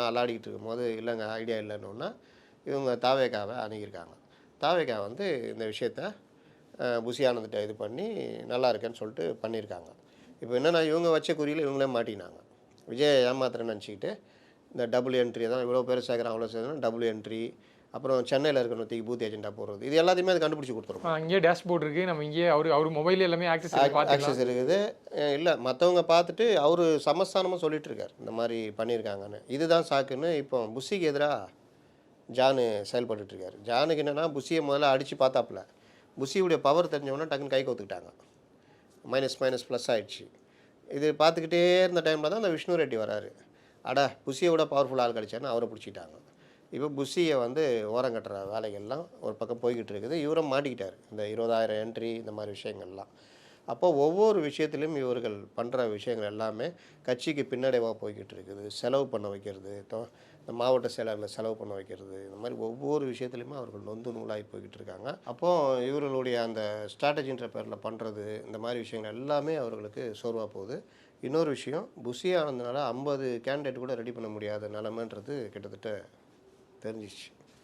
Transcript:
எல்லாம் அல்லாடிக்கிட்டு இருக்கும்போது இல்லைங்க ஐடியா இல்லைன்னொன்னா இவங்க தாவேக்காவை அணுகியிருக்காங்க. தாவேக்கா வந்து இந்த விஷயத்த புசியானந்திட்ட இது பண்ணி நல்லா இருக்கேன்னு சொல்லிட்டு பண்ணியிருக்காங்க. இப்போ என்னென்னா இவங்க வச்ச குறியில் இவங்களே மாட்டினாங்க. விஜய் ஏமாத்துறேன்னு நினச்சிக்கிட்டு இந்த டபுள் என்ட்ரி தான் இவ்வளோ பேர் சேர்க்குறாங்க அவ்வளோ சேர்க்குறாங்க டபுள் என்ட்ரி அப்புறம் சென்னையில் இருக்கிற தூக்கி பூத் ஏஜென்ட்டாக போடுறது. இது எல்லாத்தையுமே அது கண்டுபிடிச்சி கொடுத்துரும். ஆ, இங்கேயே டேஷ்போர்ட் இருக்கு. நம்ம இங்கேயே அவர் அவர் மொபைல் எல்லாமே ஆக்சஸ் ஆக்சஸ் இருக்குது. இல்லை மற்றவங்க பார்த்துட்டு அவர் சமஸ்தானமாக சொல்லிட்டு இருக்கார். இந்த மாதிரி பண்ணியிருக்காங்கன்னு. இதுதான் சாக்குன்னு இப்போ புஷிக்கு எதிராக ஜானு செயல்பட்டுட்டு இருக்காரு. ஜானுக்கு என்னென்னா புஷியை முதல்ல அடித்து பார்த்தாப்புல. புஷியுடைய பவர் தெரிஞ்சவொன்னே டக்குன்னு கை கோத்துக்கிட்டாங்க. மைனஸ் மைனஸ் ப்ளஸ் ஆயிடுச்சு. இது பார்த்துக்கிட்டே இருந்த டைமில் தான் அந்த விஷ்ணு ரெட்டி வராரு. அட புஷியை விட பவர்ஃபுல் ஆள் கிடச்சான்னு அவரை பிடிச்சிட்டாங்க. இப்போ புஷியை வந்து ஓரம் கட்டுற வேலைகள்லாம் ஒரு பக்கம் போய்கிட்டு இருக்குது இவரும் மாட்டிக்கிட்டார். இந்த இருபதாயிரம் என்ட்ரி இந்த மாதிரி விஷயங்கள்லாம். அப்போ ஒவ்வொரு விஷயத்திலும் இவர்கள் பண்ணுற விஷயங்கள் எல்லாமே கட்சிக்கு பின்னடைவாக போய்கிட்டு இருக்குது செலவு பண்ண வைக்கிறது தோ- இந்த மாவட்ட செயலரில் செலவு பண்ண வைக்கிறது இந்த மாதிரி ஒவ்வொரு விஷயத்துலையுமே அவர்கள் நொந்து நூலாகி போய்கிட்டு இருக்காங்க அப்போது இவர்களுடைய அந்த ஸ்ட்ராட்டஜின்ற பேரில் பண்ணுறது இந்த மாதிரி விஷயங்கள் எல்லாமே அவர்களுக்கு சோர்வாக போகுது. இன்னொரு விஷயம் புஷி ஆனதுனால ஐம்பது கேண்டிடேட் கூட ரெடி பண்ண முடியாத நிலமன்றது கிட்டத்தட்ட Tá Pernit.